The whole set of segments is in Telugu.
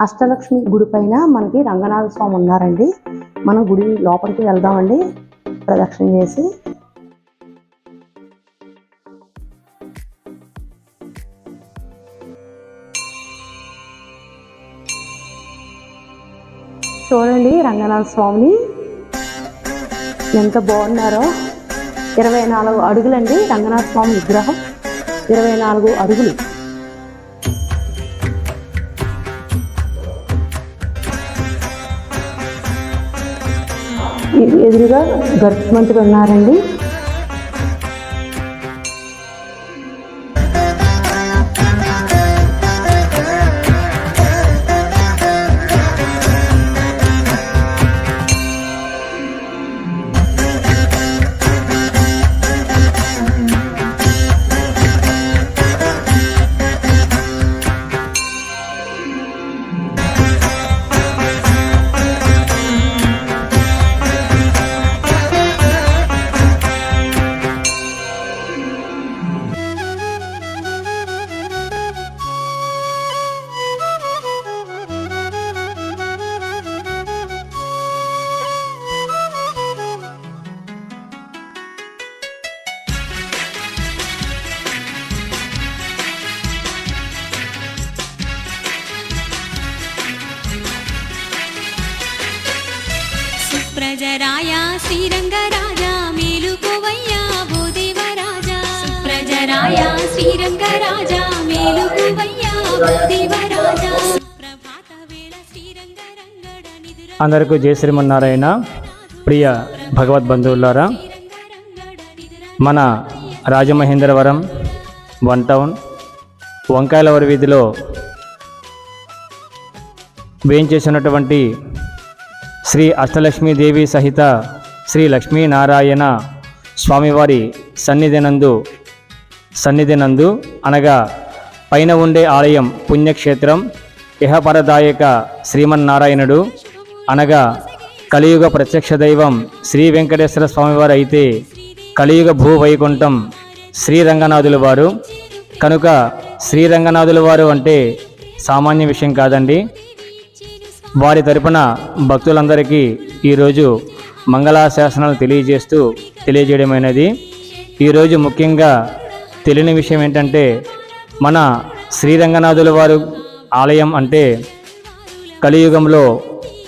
అష్టలక్ష్మి గుడి పైన మనకి రంగనాథ స్వామి ఉన్నారండి. మనం గుడి లోపలికి వెళ్దామండి. ప్రదక్షిణ చేసి. చూడండి రంగనాథ స్వామిని. ఎంత బాగున్నారో. ఇరవై నాలుగు అడుగులండి రంగనాథ స్వామి విగ్రహం. ఇరవై నాలుగు అడుగులు. ఎదురుగా గర్భమంతుడు ఉన్నారండి. శ్రీరంగరాజా మేలుకోవయ్యా భూదేవరాజా సుప్రజరాయ శ్రీరంగరాజా మేలుకోవయ్యా భూదేవరాజా ప్రభాత వేళ శ్రీరంగరంగడ నిదుర అందరికీ జయ శ్రీమన్నారాయణ. ప్రియ శ్రీరంగరంగడ నిదుర మన రాజమహేంద్రవరం వన్ టౌన్ వంకాయలవరి వీధిలో వేయించేసినటువంటి శ్రీ అష్టలక్ష్మీదేవి సహిత శ్రీ లక్ష్మీనారాయణ స్వామివారి సన్నిధినందు సన్నిధినందు అనగా పైన ఉండే ఆలయం పుణ్యక్షేత్రం ఇహపరదాయక శ్రీమన్నారాయణుడు అనగా కలియుగ ప్రత్యక్ష దైవం శ్రీ వెంకటేశ్వర స్వామివారు అయితే కలియుగ భూవైకుంఠం శ్రీరంగనాథుల వారు. కనుక శ్రీరంగనాథుల వారు అంటే సామాన్య విషయం కాదండి. వారి తరపున భక్తులందరికీ ఈరోజు మంగళాశాసనాలు తెలియజేస్తూ తెలియజేయడమైనది. ఈరోజు ముఖ్యంగా తెలియని విషయం ఏంటంటే మన శ్రీరంగనాథుల వారు ఆలయం అంటే కలియుగంలో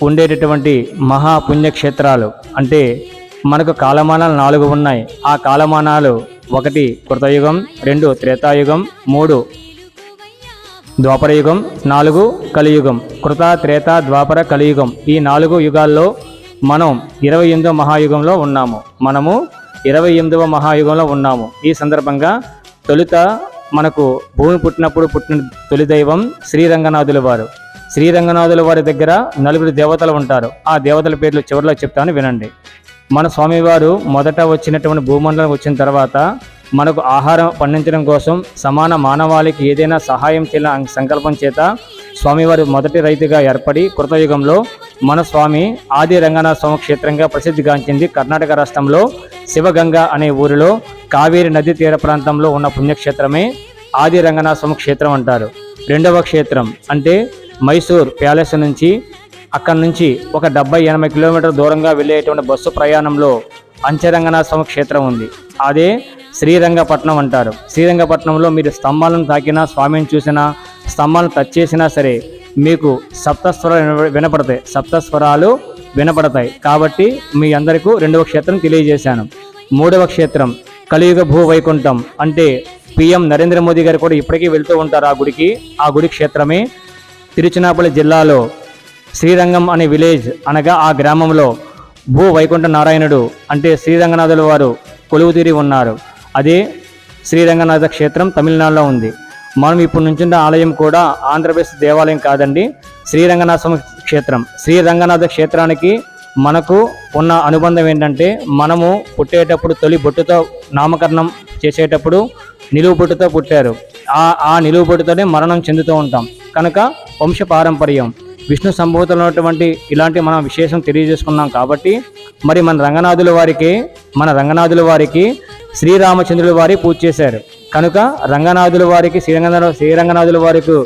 ఉండేటటువంటి మహాపుణ్యక్షేత్రాలు. అంటే మనకు కాలమానాలు నాలుగు ఉన్నాయి. ఆ కాలమానాలు ఒకటి కృతయుగం రెండు త్రేతాయుగం మూడు ద్వాపరయుగం నాలుగు కలియుగం. కృత త్రేత ద్వాపర కలియుగం. ఈ నాలుగు యుగాల్లో మనం ఇరవై ఎనిమిదవ మహాయుగంలో ఉన్నాము. మనము ఇరవై ఎనిమిదవ మహాయుగంలో ఉన్నాము. ఈ సందర్భంగా తొలుత మనకు భూమి పుట్టినప్పుడు పుట్టిన తొలి దైవం శ్రీరంగనాథుల వారు. శ్రీరంగనాథుల వారి దగ్గర నలుగురు దేవతలు ఉంటారు. ఆ దేవతల పేర్లు చివరిలో చెప్తాను వినండి. మన స్వామివారు మొదట వచ్చినటువంటి భూమండలం వచ్చిన తర్వాత మనకు ఆహారం పండించడం కోసం సమాన మానవాళికి ఏదైనా సహాయం చేయాలని సంకల్పం చేత స్వామివారు మొదటి రైతుగా ఏర్పడి కృతయుగంలో మన స్వామి ఆది రంగనాథ స్వామి క్షేత్రంగా ప్రసిద్ధిగాంచింది కర్ణాటక రాష్ట్రంలో శివగంగ అనే ఊరిలో కావేరి నది తీర ప్రాంతంలో ఉన్న పుణ్యక్షేత్రమే ఆది రంగనాథ స్వామి క్షేత్రం అంటారు. రెండవ క్షేత్రం అంటే మైసూర్ ప్యాలెస్ నుంచి అక్కడి నుంచి ఒక డెబ్బై ఎనభై కిలోమీటర్ దూరంగా వెళ్ళేటువంటి బస్సు ప్రయాణంలో అంచరంగనాథ స్వామి క్షేత్రం ఉంది. అదే శ్రీరంగపట్నం అంటారు. శ్రీరంగపట్నంలో మీరు స్తంభాలను తాకినా స్వామిని చూసినా స్తంభాలను టచ్ చేసినా సరే మీకు సప్తస్వరాలు విన- వినపడతాయి. సప్తస్వరాలు వినపడతాయి. కాబట్టి మీ అందరికీ రెండవ క్షేత్రం తెలియజేశాను. మూడవ క్షేత్రం కలియుగ భూ వైకుంఠం. అంటే పిఎం నరేంద్ర మోదీ గారు కూడా ఇప్పటికీ వెళ్తూ ఉంటారు ఆ గుడికి. ఆ గుడి క్షేత్రమే. తిరుచినాపల్లి జిల్లాలో శ్రీరంగం అనే విలేజ్ అనగా ఆ గ్రామంలో భూ వైకుంఠ నారాయణుడు అంటే శ్రీరంగనాథుల వారు కొలువుతీరి ఉన్నారు. అదే శ్రీరంగనాథ క్షేత్రం తమిళనాడులో ఉంది. మనం ఇప్పుడు నుంచున్న ఆలయం కూడా ఆంధ్రప్రదేశ్ దేవాలయం కాదండి శ్రీరంగనాథ స్వామి క్షేత్రం. శ్రీరంగనాథ క్షేత్రానికి మనకు ఉన్న అనుబంధం ఏంటంటే మనము పుట్టేటప్పుడు తొలి బొట్టుతో నామకరణం చేసేటప్పుడు నిలువు బొట్టుతో పుట్టారు. ఆ ఆ నిలువు బొట్టుతోనే మరణం చెందుతూ ఉంటాం. కనుక వంశ పారంపర్యం విష్ణు సంభూతులు ఉన్నటువంటి ఇలాంటి మనం విశేషం తెలియజేసుకున్నాం కాబట్టి మరి మన రంగనాథుల వారికి మన రంగనాథుల వారికి శ్రీరామచంద్రుల వారి పూజ చేశారు. కనుక రంగనాథుల వారికి శ్రీరంగ శ్రీరంగనాథుల వారికి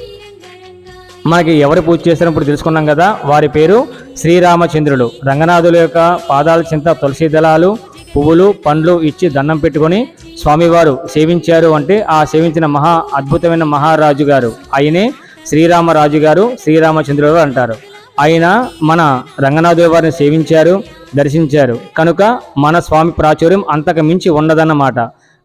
మనకి ఎవరు పూజ చేస్తారో ఇప్పుడు తెలుసుకున్నాం కదా. వారి పేరు శ్రీరామచంద్రుడు రంగనాథుల యొక్క పాదాల చింత తులసి దళాలు పువ్వులు పండ్లు ఇచ్చి దండం పెట్టుకొని స్వామివారు సేవించారు అంటే ఆ సేవించిన మహా అద్భుతమైన మహారాజు గారు. ఆయనే శ్రీరామరాజు గారు శ్రీరామచంద్రుడు గారు అంటారు. ఆయన మన రంగనాథుల వారిని సేవించారు దర్శించారు. కనుక మన స్వామి ప్రాచుర్యం అంతకు మించి ఉండదన్నమాట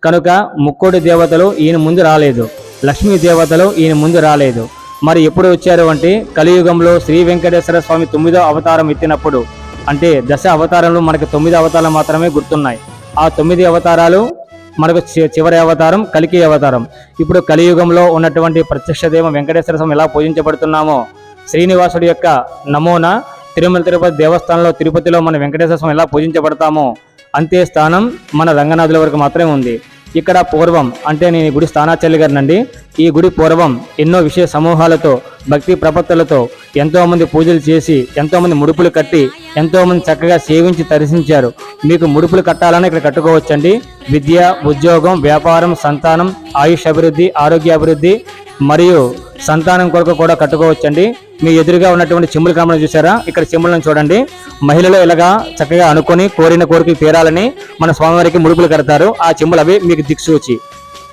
కనుక ముక్కోటి దేవతలు ఈయన ముందు రాలేదు. లక్ష్మీ దేవతలు ఈయన ముందు రాలేదు. మరి ఎప్పుడు వచ్చారు అంటే కలియుగంలో శ్రీ వెంకటేశ్వర స్వామి తొమ్మిదో అవతారం ఎత్తినప్పుడు. అంటే దశ అవతారంలో మనకి తొమ్మిది అవతారాలు మాత్రమే గుర్తున్నాయి. ఆ తొమ్మిది అవతారాలు మనకు చి- చివరి అవతారం కలికి అవతారం. ఇప్పుడు కలియుగంలో ఉన్నటువంటి ప్రత్యక్ష దైవం వెంకటేశ్వర స్వామి ఎలా పూజించబడుతున్నామో. శ్రీనివాసుడి యొక్క నమూనా తిరుమల తిరుపతి దేవస్థానంలో తిరుపతిలో మన వెంకటేశ్వర స్వామి ఎలా పూజించబడతామో. అంతే స్థానం మన రంగనాథుల వరకు మాత్రమే ఉంది. ఇక్కడ పూర్వం అంటే నేను గుడి స్థానాచల్లి గారినండి. ఈ గుడి పూర్వం ఎన్నో విషయ సమూహాలతో భక్తి ప్రపత్తులతో ఎంతోమంది పూజలు చేసి ఎంతోమంది ముడుపులు కట్టి ఎంతోమంది చక్కగా సేవించి దర్శించారు. మీకు ముడుపులు కట్టాలని ఇక్కడ కట్టుకోవచ్చండి. విద్య ఉద్యోగం వ్యాపారం సంతానం ఆయుష్ అభివృద్ధి ఆరోగ్య అభివృద్ధి మరియు సంతానం కొరకు కూడా కట్టుకోవచ్చండి. మీ ఎదురుగా ఉన్నటువంటి చెంబుల కామను చూసారా? ఇక్కడ చెంబులను చూడండి. మహిళలు ఇలాగా చక్కగా అనుకొని కోరిన కోరిక తీరాలని మన స్వామివారికి ముడుపులు కడతారు. ఆ చెంబులు అవి మీకు దిక్సూచి.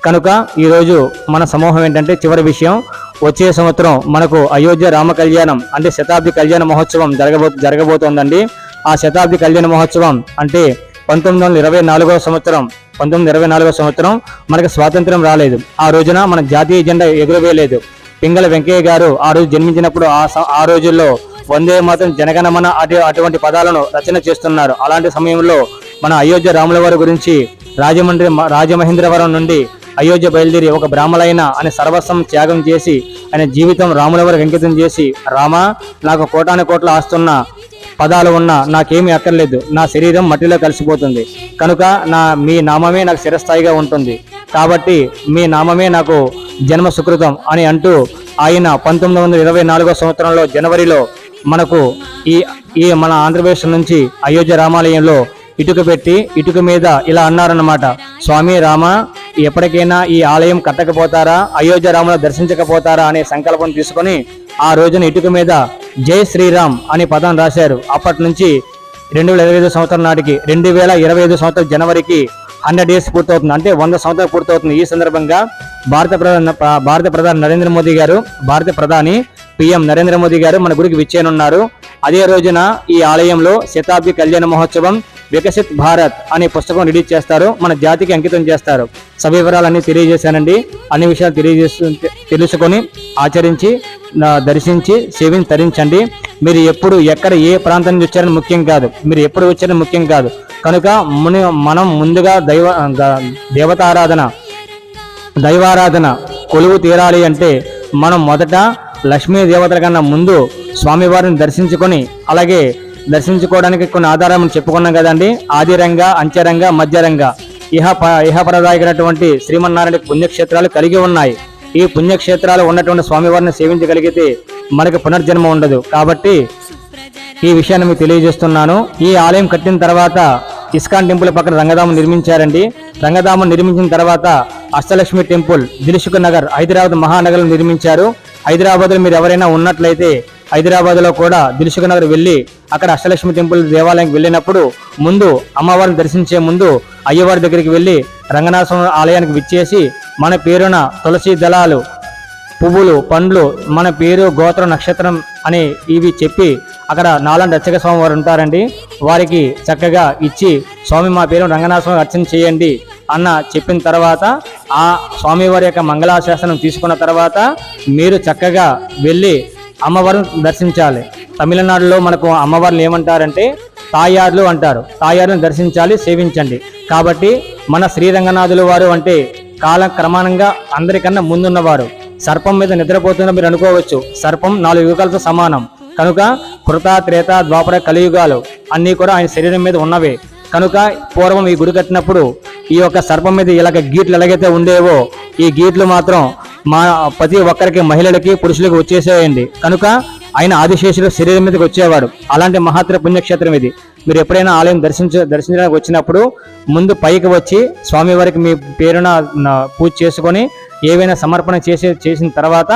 కనుక ఈరోజు మన సమూహం ఏంటంటే చివరి విషయం వచ్చే సంవత్సరం మనకు అయోధ్య రామ కళ్యాణం అంటే శతాబ్ది కళ్యాణ మహోత్సవం జరగబో జరగబోతోందండి. ఆ శతాబ్ది కళ్యాణ మహోత్సవం అంటే పంతొమ్మిది వందల ఇరవై నాలుగవ సంవత్సరం పంతొమ్మిది ఇరవై నాలుగవ సంవత్సరం మనకు స్వాతంత్రం రాలేదు. ఆ రోజున మన జాతీయ జెండా ఎగురవేయలేదు. పింగళ వెంకయ్య గారు ఆ రోజు జన్మించినప్పుడు ఆ ఆ రోజుల్లో వందే మాత్రం జనగణమన అటు అటువంటి పదాలను రచన చేస్తున్నారు. అలాంటి సమయంలో మన అయోధ్య రాముల వారి గురించి రాజమండ్రి రాజమహేంద్రవరం నుండి అయోధ్య బయలుదేరి ఒక బ్రాహ్మలైన అని సర్వస్వం త్యాగం చేసి ఆయన జీవితం రాములవారి వెంకితం అంకితం చేసి రామా నాకు కోటాను కోట్ల ఆస్తున్న పదాలు ఉన్నా నాకేమీ అక్కర్లేదు. నా శరీరం మట్టిలో కలిసిపోతుంది. కనుక నా మీ నామమే నాకు స్థిరస్థాయిగా ఉంటుంది. కాబట్టి మీ నామమే నాకు జన్మ సుకృతం అని అంటూ ఆయన పంతొమ్మిది వందల ఇరవై నాలుగో సంవత్సరంలో జనవరిలో మనకు ఈ ఈ మన ఆంధ్రప్రదేశ్ నుంచి అయోధ్య రామాలయంలో ఇటుక పెట్టి ఇటుక మీద ఇలా అన్నారన్నమాట. స్వామి రామ ఎప్పటికైనా ఈ ఆలయం కట్టకపోతారా? అయోధ్య రాముల దర్శించకపోతారా? అనే సంకల్పం తీసుకొని ఆ రోజున ఇటుక మీద జై శ్రీరామ్ అనే పదం రాశారు. అప్పటి నుంచి రెండు వేల ఇరవై ఐదు సంవత్సరం నాటికి రెండు వేల ఇరవై ఐదు సంవత్సరం జనవరికి హండ్రెడ్ ఇయర్స్ పూర్తవుతుంది. అంటే వంద సంవత్సరాలు పూర్తవుతుంది. ఈ సందర్భంగా భారత ప్రధాన భారత ప్రధాని నరేంద్ర మోదీ గారు భారత ప్రధాని పిఎం నరేంద్ర మోదీ గారు మన గుడికి విచ్చేయనున్నారు. అదే రోజున ఈ ఆలయంలో శతాబ్ది కళ్యాణ మహోత్సవం వికసిత్ భారత్ అనే పుస్తకం రిలీజ్ చేస్తారు. మన జాతికి అంకితం చేస్తారు. సవివరాలన్నీ తెలియజేశానండి. అన్ని విషయాలు తెలియజేసు తెలుసుకొని ఆచరించి దర్శించి సేవిని తరించండి. మీరు ఎప్పుడు ఎక్కడ ఏ ప్రాంతం నుంచి వచ్చారని ముఖ్యం కాదు. మీరు ఎప్పుడు వచ్చారని ముఖ్యం కాదు. కనుక ముని మనం ముందుగా దైవ ద- దేవతారాధన దైవారాధన కొలువు తీరాలి అంటే మనం మొదట లక్ష్మీ దేవతల కన్నా ముందు స్వామివారిని దర్శించుకొని అలాగే దర్శించుకోవడానికి కొన్ని ఆధారాలను చెప్పుకున్నాం కదండి. ఆదిరంగ అంచరంగ మధ్యరంగ. ఇహ ప- ఇహపరదాయకైనటువంటి శ్రీమన్నారాయణ పుణ్యక్షేత్రాలు కలిగి ఉన్నాయి. ఈ పుణ్యక్షేత్రాలు ఉన్నటువంటి స్వామివారిని సేవించగలిగితే మనకు పునర్జన్మ ఉండదు. కాబట్టి ఈ విషయాన్ని మీకు తెలియజేస్తున్నాను. ఈ ఆలయం కట్టిన తర్వాత ఇస్కాన్ టెంపుల్ పక్కన రంగధామం నిర్మించారండి. రంగధామం నిర్మించిన తర్వాత అష్టలక్ష్మి టెంపుల్ దిల్సుఖ్ నగర్ హైదరాబాద్ మహానగరం నిర్మించారు. హైదరాబాద్లో మీరు ఎవరైనా ఉన్నట్లయితే హైదరాబాద్లో కూడా దిల్సుఖ్ నగర్ వెళ్ళి అక్కడ అష్టలక్ష్మి టెంపుల్ దేవాలయానికి వెళ్ళినప్పుడు ముందు అమ్మవారిని దర్శించే ముందు అయ్యవారి దగ్గరికి వెళ్ళి రంగనాథ స్వామి ఆలయానికి విచ్చేసి మన పేరున తులసి దళాలు పువ్వులు పండ్లు మన పేరు గోత్ర నక్షత్రం అని ఇవి చెప్పి అక్కడ నాలంటి అర్చక స్వామి వారు ఉంటారండి. వారికి చక్కగా ఇచ్చి స్వామి మా పేరు రంగనాథ స్వామి అర్చన చేయండి. అన్న చెప్పిన తర్వాత ఆ స్వామివారి యొక్క మంగళాశాసనం తీసుకున్న తర్వాత మీరు చక్కగా వెళ్ళి అమ్మవారిని దర్శించాలి. తమిళనాడులో మనకు అమ్మవారిని ఏమంటారంటే తాయార్లు అంటారు. తాయారుని దర్శించాలి సేవించండి. కాబట్టి మన శ్రీరంగనాథుల వారు అంటే కాలం క్రమానంగా అందరికన్నా ముందున్నవారు. సర్పం మీద నిద్రపోతున్న మీరు అనుకోవచ్చు. సర్పం నాలుగు యుగాలతో సమానం. కనుక కృత త్రేత ద్వాపర కలియుగాలు అన్నీ కూడా ఆయన శరీరం మీద ఉన్నవే. కనుక పూర్వం ఈ గుడి కట్టినప్పుడు ఈ యొక్క సర్పం మీద ఇలాగ గీట్లు ఎలాగైతే ఉండేవో ఈ గీట్లు మాత్రం మా ప్రతి ఒక్కరికి మహిళలకి పురుషులకి వచ్చేసేయండి. కనుక ఆయన ఆదిశేషుడు శరీరం మీదకి వచ్చేవాడు. అలాంటి మహాత్ర పుణ్యక్షేత్రం ఇది. మీరు ఎప్పుడైనా ఆలయం దర్శించ దర్శించడానికి వచ్చినప్పుడు ముందు పైకి వచ్చి స్వామివారికి మీ పేరున పూజ చేసుకొని ఏవైనా సమర్పణ చేసే చేసిన తర్వాత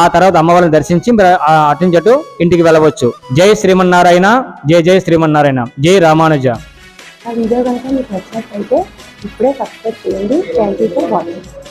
ఆ తర్వాత అమ్మవారిని దర్శించి మీరు ఆ అటు ఇంటికి వెళ్ళవచ్చు. జై శ్రీమన్నారాయణ జై జై శ్రీమన్నారాయణ జై రామానుజ. ఆ వీడియో కనుక మీకు నచ్చినట్లయితే ఇప్పుడే సబ్స్క్రైబ్ చేయండి థ్యాంక్ యూ ఫర్ వాచింగ్